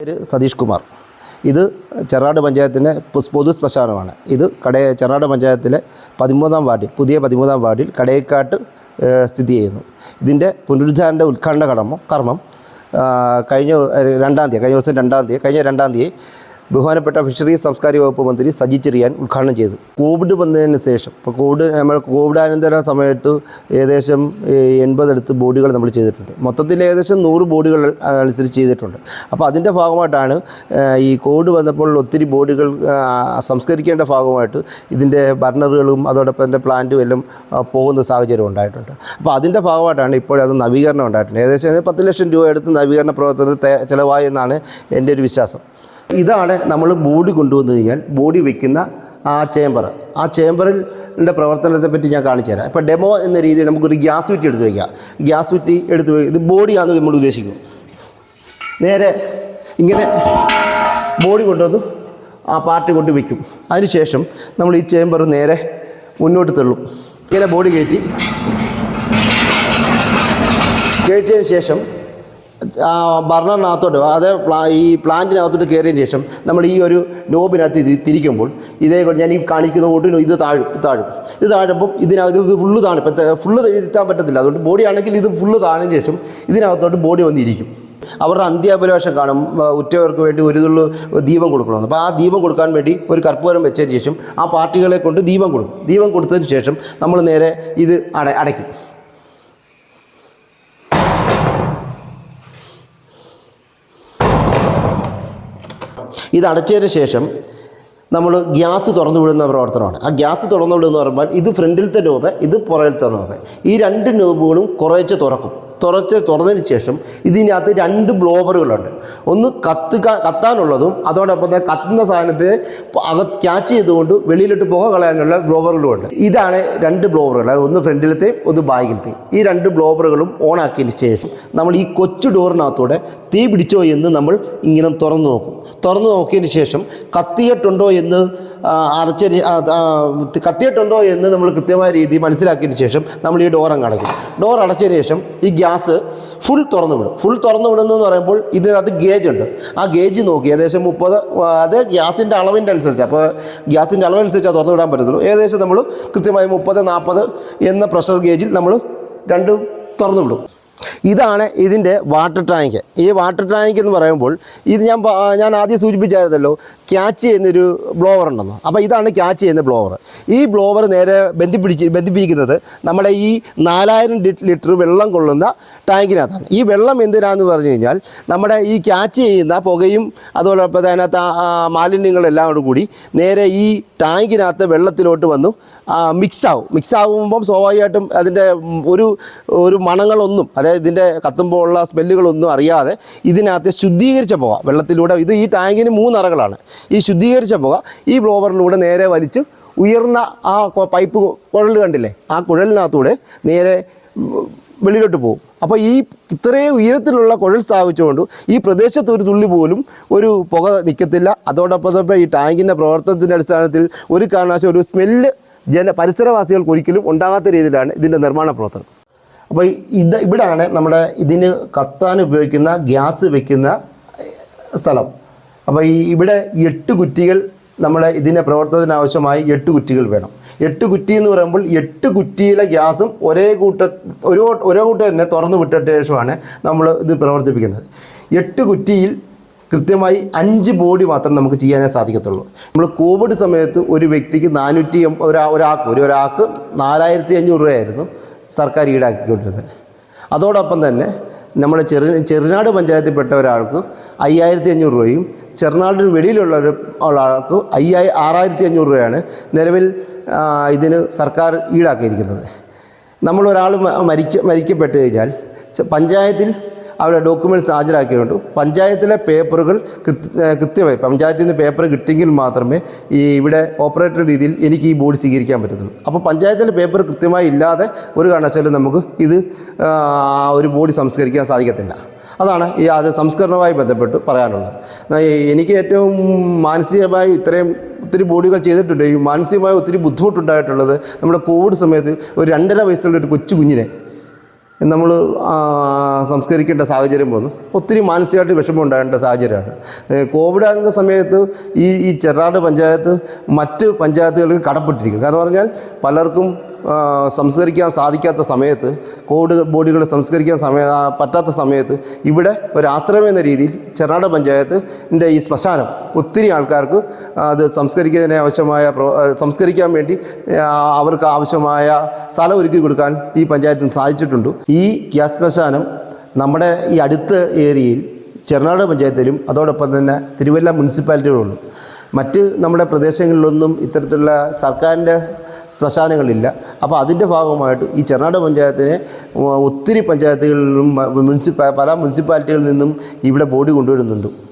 പേര് സതീഷ് കുമാർ. ഇത് ചെറാട് പഞ്ചായത്തിന്റെ പൊതു ശ്മശാനമാണ്. ഇത് കടയ ചെറാട് പഞ്ചായത്തിലെ പതിമൂന്നാം വാർഡിൽ പുതിയ പതിമൂന്നാം വാർഡിൽ കടയക്കാട്ട് സ്ഥിതി ചെയ്യുന്നു. ഇതിന്റെ പുനരുദ്ധാരന്റെ ഉദ്ഘാടന കർമ്മം കർമ്മം കഴിഞ്ഞ രണ്ടാം തീയതി കഴിഞ്ഞ ദിവസം രണ്ടാം തീയതി കഴിഞ്ഞ രണ്ടാം തീയതി ബഹുമാനപ്പെട്ട ഫിഷറീസ് സംസ്കാരിക വകുപ്പ് മന്ത്രി സജി ചെറിയാൻ ഉദ്ഘാടനം ചെയ്തു. കോവിഡ് വന്നതിന് ശേഷം ഇപ്പോൾ കോവിഡ് നമ്മൾ കോവിഡാനന്തര സമയത്ത് ഏകദേശം എൺപതെടുത്ത് ബോഡികൾ നമ്മൾ ചെയ്തിട്ടുണ്ട്. മൊത്തത്തിൽ ഏകദേശം നൂറ് ബോഡികൾ അനുസരിച്ച് ചെയ്തിട്ടുണ്ട്. അപ്പോൾ അതിന്റെ ഭാഗമായിട്ടാണ് ഈ കോവിഡ് വന്നപ്പോൾ ഒത്തിരി ബോഡികൾ സംസ്കരിക്കേണ്ട ഭാഗമായിട്ട് ഇതിന്റെ ബർണറുകളും അതോടൊപ്പം തന്നെ പ്ലാന്റും എല്ലാം പോകുന്ന സാഹചര്യം ഉണ്ടായിട്ടുണ്ട്. അപ്പോൾ അതിന്റെ ഭാഗമായിട്ടാണ് ഇപ്പോഴത് നവീകരണം ഉണ്ടായിട്ടുണ്ട്. ഏകദേശം പത്ത് ലക്ഷം രൂപ എടുത്ത് നവീകരണ പ്രവർത്തനത്തിൽ തേ- ചിലവായി എന്നാണ് എന്റെ ഒരു വിശ്വാസം. ഇതാണ് നമ്മൾ ബോഡി കൊണ്ടുവന്നു കഴിഞ്ഞാൽ ബോഡി വയ്ക്കുന്ന ആ ചേംബർ. ആ ചേംബറിന്റെ പ്രവർത്തനത്തെ പറ്റി ഞാൻ കാണിച്ചു തരാം. ഇപ്പോൾ ഡെമോ എന്ന രീതിയിൽ നമുക്കൊരു ഗ്യാസ് വിറ്റി എടുത്ത് വയ്ക്കാം ഗ്യാസ് വിറ്റി എടുത്ത് വയ്ക്കുക ഇത് ബോഡിയാണെന്ന് നമ്മൾ ഉദ്ദേശിക്കും. നേരെ ഇങ്ങനെ ബോഡി കൊണ്ടുവന്നു ആ പാർട്ടി കൊണ്ട് വയ്ക്കും അതിനുശേഷം നമ്മൾ ഈ ചേംബർ നേരെ മുന്നോട്ട് തള്ളും. ഇങ്ങനെ ബോഡി കയറ്റി. കയറ്റിയതിന് ശേഷം ബർണറിനകത്തോട്ട് അതേ ഈ പ്ലാന്റിനകത്തോട്ട് കയറിയതിന് ശേഷം നമ്മൾ ഈ ഒരു നോബിനകത്ത് ഇത് തിരിക്കുമ്പോൾ ഇതേ ഞാൻ ഈ കാണിക്കുന്ന കൊണ്ട് ഇത് താഴും താഴും. ഇത് താഴുമ്പോൾ ഇതിനകത്ത് ഇത് ഫുള്ള് താണ് ഇപ്പം ഫുള്ള് എത്താൻ പറ്റത്തില്ല. അതുകൊണ്ട് ബോഡി ആണെങ്കിൽ ഇത് ഫുള്ള് താണതിന് ശേഷം ഇതിനകത്തോട്ട് ബോഡി വന്നിരിക്കും. അവരുടെ അന്ത്യാഭിലാഷം കാണും ഉറ്റവർക്ക് വേണ്ടി ഒരു ദീപം കൊടുക്കണമെന്ന്. അപ്പോൾ ആ ദീപം കൊടുക്കാൻ വേണ്ടി ഒരു കർപ്പൂരം വെച്ചതിന് ശേഷം ആ പാർട്ടികളെ കൊണ്ട് ദീപം കൊടുക്കും. ദീപം കൊടുത്തതിന് ശേഷം നമ്മൾ നേരെ ഇത് അട അടയ്ക്കും. ഇത് അടച്ചതിന് ശേഷം നമ്മൾ ഗ്യാസ് തുറന്നു വിടുന്ന പ്രവർത്തനമാണ്. ആ ഗ്യാസ് തുറന്നു വിടുന്ന പറയുമ്പോൾ ഇത് ഫ്രണ്ടിലത്തെ നോബ് ഇത് പുറകിലത്തെ നോബ് ഈ രണ്ട് നോബുകളും കുറേച്ച് തുറക്കും. തുറച്ച് തുറന്നതിന് ശേഷം ഇതിനകത്ത് രണ്ട് ബ്ലോവറുകളുണ്ട് ഒന്ന് കത്തുക കത്താനുള്ളതും അതോടൊപ്പം തന്നെ കത്തുന്ന സാധനത്തെ അകത്ത് ക്യാച്ച് ചെയ്തുകൊണ്ട് വെളിയിലോട്ട് പുക കളയാനുള്ള ബ്ലോവറുകളുമുണ്ട് ഇതാണ് രണ്ട് ബ്ലോവറുകൾ ഒന്ന് ഫ്രണ്ടിലത്തെയും ഒന്ന് ബാഗിലത്തെയും ഈ രണ്ട് ബ്ലോവറുകളും ഓൺ ആക്കിയതിന് ശേഷം നമ്മൾ ഈ കൊച്ചു ഡോറിനകത്തൂടെ തീ പിടിച്ചോ എന്ന് നമ്മൾ ഇങ്ങനെ തുറന്നു നോക്കും. തുറന്നു നോക്കിയതിന് ശേഷം കത്തിയിട്ടുണ്ടോ എന്ന് ആ, കത്തിയിട്ടുണ്ടോ എന്ന് നമ്മൾ കൃത്യമായ രീതി മനസ്സിലാക്കിയതിന് ശേഷം നമ്മൾ ഈ ഡോർ അങ്ങ് അടയ്ക്കും. ഡോർ അടച്ചതിന് ശേഷം ഈ ഗ്യാസ് ഫുൾ തുറന്നു വിടും. ഫുൾ തുറന്നു വിടുന്നു എന്ന് പറയുമ്പോൾ ഇതിനകത്ത് ഗേജ് ഉണ്ട്. ആ ഗേജ് നോക്കി ഏകദേശം മുപ്പത് അത് ഗ്യാസിന്റെ അളവിന്റെ അനുസരിച്ച്. അപ്പോൾ ഗ്യാസിന്റെ അളവനുസരിച്ച് തുറന്നു വിടാൻ പറ്റത്തുള്ളൂ. ഏകദേശം നമ്മൾ കൃത്യമായി മുപ്പത് നാൽപ്പത് എന്ന പ്രഷർ ഗേജിൽ നമ്മൾ രണ്ടും തുറന്നു വിടും. ഇതാണ് ഇതിന്റെ വാട്ടർ ടാങ്ക് ഈ വാട്ടർ ടാങ്ക് എന്ന് പറയുമ്പോൾ ഇത് ഞാൻ ഞാൻ ആദ്യം സൂചിപ്പിച്ചായിരുന്നല്ലോ ക്യാച്ച് ചെയ്യുന്നൊരു ബ്ലോവർ ഉണ്ടെന്ന്. അപ്പോൾ ഇതാണ് ക്യാച്ച് ചെയ്യുന്ന ബ്ലോവർ ഈ ബ്ലോവർ നേരെ ബന്ധിപ്പിടിച്ച് ബന്ധിപ്പിക്കുന്നത് നമ്മുടെ ഈ നാലായിരം ലിറ്റർ വെള്ളം കൊള്ളുന്ന ടാങ്കിനകത്താണ് ഈ വെള്ളം എന്തിനാന്ന് പറഞ്ഞു കഴിഞ്ഞാൽ നമ്മുടെ ഈ ക്യാച്ച് ചെയ്യുന്ന പുകയും അതോടൊപ്പം അതിനകത്ത് മാലിന്യങ്ങളെല്ലാം കൂടെ നേരെ ഈ ടാങ്കിനകത്ത് വെള്ളത്തിലോട്ട് വന്നു മിക്സാവും മിക്സാവുമ്പം സ്വാഭാവികമായിട്ടും അതിന്റെ ഒരു ഒരു മണങ്ങളൊന്നും അതായത് ഇതിന്റെ കത്തുമ്പോൾ ഉള്ള സ്മെല്ലുകളൊന്നും അറിയാതെ ഇതിനകത്ത് ശുദ്ധീകരിച്ച പുക വെള്ളത്തിലൂടെ ഇത് ഈ ടാങ്കിന് മൂന്നറകളാണ്. ഈ ശുദ്ധീകരിച്ച പുക ഈ ബ്ലോവറിലൂടെ നേരെ വലിച്ച് ഉയർന്ന ആ പൈപ്പ് കുഴൽ കണ്ടില്ലേ? ആ കുഴലിനകത്തൂടെ നേരെ വെളിയിലോട്ട് പോകും. അപ്പോൾ ഈ ഇത്രയും ഉയരത്തിലുള്ള കുഴൽ സ്ഥാപിച്ചുകൊണ്ട് ഈ പ്രദേശത്ത് ഒരു തുള്ളി പോലും ഒരു പുക നിൽക്കത്തില്ല. അതോടൊപ്പം തന്നെ ഈ ടാങ്കിന്റെ പ്രവർത്തനത്തിന്റെ അടിസ്ഥാനത്തിൽ ഒരു കാരണവശാലും ഒരു സ്മെല്ല് ജന പരിസരവാസികൾക്ക് ഒരിക്കലും ഉണ്ടാകാത്ത രീതിയിലാണ് ഇതിന്റെ നിർമ്മാണ പ്രവർത്തനം. അപ്പോൾ ഇത് ഇവിടാണ് നമ്മുടെ ഇതിന് കത്താൻ ഉപയോഗിക്കുന്ന ഗ്യാസ് വെക്കുന്ന സ്ഥലം. അപ്പോൾ ഈ ഇവിടെ എട്ട് കുറ്റികൾ നമ്മളെ ഇതിന്റെ പ്രവർത്തനത്തിന് ആവശ്യമായി എട്ട് കുറ്റികൾ വേണം. എട്ട് കുറ്റി എന്ന് പറയുമ്പോൾ എട്ട് കുറ്റിയിലെ ഗ്യാസും ഒരേ കൂട്ട ഒരു ഒരേ കൂട്ടം തന്നെ തുറന്നു വിട്ടിട്ട് ശേഷമാണ് നമ്മൾ ഇത് പ്രവർത്തിപ്പിക്കുന്നത്. എട്ട് കുറ്റിയിൽ കൃത്യമായി അഞ്ച് ബോഡി മാത്രം നമുക്ക് ചെയ്യാനേ സാധിക്കത്തുള്ളൂ. നമ്മൾ കോവിഡ് സമയത്ത് ഒരു വ്യക്തിക്ക് നാനൂറ്റി ഒരാൾക്ക് ഒരു ഒരാൾക്ക് നാലായിരത്തി അഞ്ഞൂറ് രൂപയായിരുന്നു. സർക്കാർ ഈടാക്കിക്കൊണ്ടിരുന്നത്. അതോടൊപ്പം തന്നെ നമ്മുടെ ചെറു ചെറുനാട് പഞ്ചായത്തിൽപ്പെട്ട ഒരാൾക്ക് അയ്യായിരത്തി അഞ്ഞൂറ് രൂപയും ചെറുനാടിന് വെളിയിലുള്ള ഒരു ആൾക്ക് അയ്യായി ആറായിരത്തി അഞ്ഞൂറ് രൂപയാണ് നിലവിൽ ഇതിന് സർക്കാർ ഈടാക്കിയിരിക്കുന്നത്. നമ്മളൊരാൾ മരിക്ക മരിക്കപ്പെട്ട് കഴിഞ്ഞാൽ പഞ്ചായത്തിൽ അവരുടെ ഡോക്യുമെന്റ്സ് ഹാജരാക്കിയുണ്ട് പഞ്ചായത്തിലെ പേപ്പറുകൾ കൃത്യമായി പഞ്ചായത്തിൽ നിന്ന് പേപ്പർ കിട്ടിയെങ്കിൽ മാത്രമേ ഈ ഇവിടെ ഓപ്പറേറ്റർ രീതിയിൽ എനിക്ക് ഈ ബോഡി സ്വീകരിക്കാൻ പറ്റത്തുള്ളൂ. അപ്പോൾ പഞ്ചായത്തിലെ പേപ്പർ കൃത്യമായി ഇല്ലാതെ ഒരു കാരണവശാലും നമുക്ക് ഇത് ഒരു ബോഡി സംസ്കരിക്കാൻ സാധിക്കത്തില്ല. അതാണ് ഈ അത് സംസ്കരണവുമായി ബന്ധപ്പെട്ട് പറയാനുള്ളത്. എനിക്ക് ഏറ്റവും മാനസികമായി ഇത്രയും ഒത്തിരി ബോഡികൾ ചെയ്തിട്ടുണ്ട്. ഈ മാനസികമായി ഒത്തിരി ബുദ്ധിമുട്ടുണ്ടായിട്ടുള്ളത് നമ്മുടെ കോവിഡ് സമയത്ത് ഒരു രണ്ടര വയസ്സുള്ള ഒരു കൊച്ചു കുഞ്ഞിനെ നമ്മൾ സംസ്കരിക്കേണ്ട സാഹചര്യം വന്നു. ഒത്തിരി മാനസികമായിട്ട് വിഷമം ഉണ്ടാകേണ്ട സാഹചര്യമാണ്. കോവിഡ് ആകുന്ന സമയത്ത് ഈ ഈ ചെറാട് പഞ്ചായത്ത് മറ്റ് പഞ്ചായത്തുകൾക്ക് കടപ്പെട്ടിരിക്കും കാരണം പറഞ്ഞാൽ പലർക്കും സംസ്കരിക്കാൻ സാധിക്കാത്ത സമയത്ത് കോവിഡ് ബോഡികൾ സംസ്കരിക്കാൻ സമയ പറ്റാത്ത സമയത്ത് ഇവിടെ ഒരു ആശ്രമം എന്ന രീതിയിൽ ചെറാട് പഞ്ചായത്തിന്റെ ഈ ശ്മശാനം ഒത്തിരി ആൾക്കാർക്ക് അത് സംസ്കരിക്കുന്നതിന് ആവശ്യമായ സംസ്കരിക്കാൻ വേണ്ടി അവർക്ക് ആവശ്യമായ സ്ഥലം ഒരുക്കി കൊടുക്കാൻ ഈ പഞ്ചായത്തിന് സാധിച്ചിട്ടുണ്ട്. ഈ ഗ്യാസ് ശ്മശാനം നമ്മുടെ ഈ അടുത്ത ഏരിയയിൽ ചെറുനാട് പഞ്ചായത്തിലും അതോടൊപ്പം തന്നെ തിരുവല്ല മുനിസിപ്പാലിറ്റികളുണ്ട് മറ്റ് നമ്മുടെ പ്രദേശങ്ങളിലൊന്നും ഇത്തരത്തിലുള്ള സർക്കാരിന്റെ ശ്മശാനങ്ങളില്ല. അപ്പോൾ അതിന്റെ ഭാഗമായിട്ട് ഈ ചെറുനാട് പഞ്ചായത്തിനെ ഒത്തിരി പഞ്ചായത്തുകളിലും മുനിസിപ്പ പല മുനിസിപ്പാലിറ്റികളിൽ നിന്നും ഇവിടെ ബോഡി കൊണ്ടുവരുന്നുണ്ട്.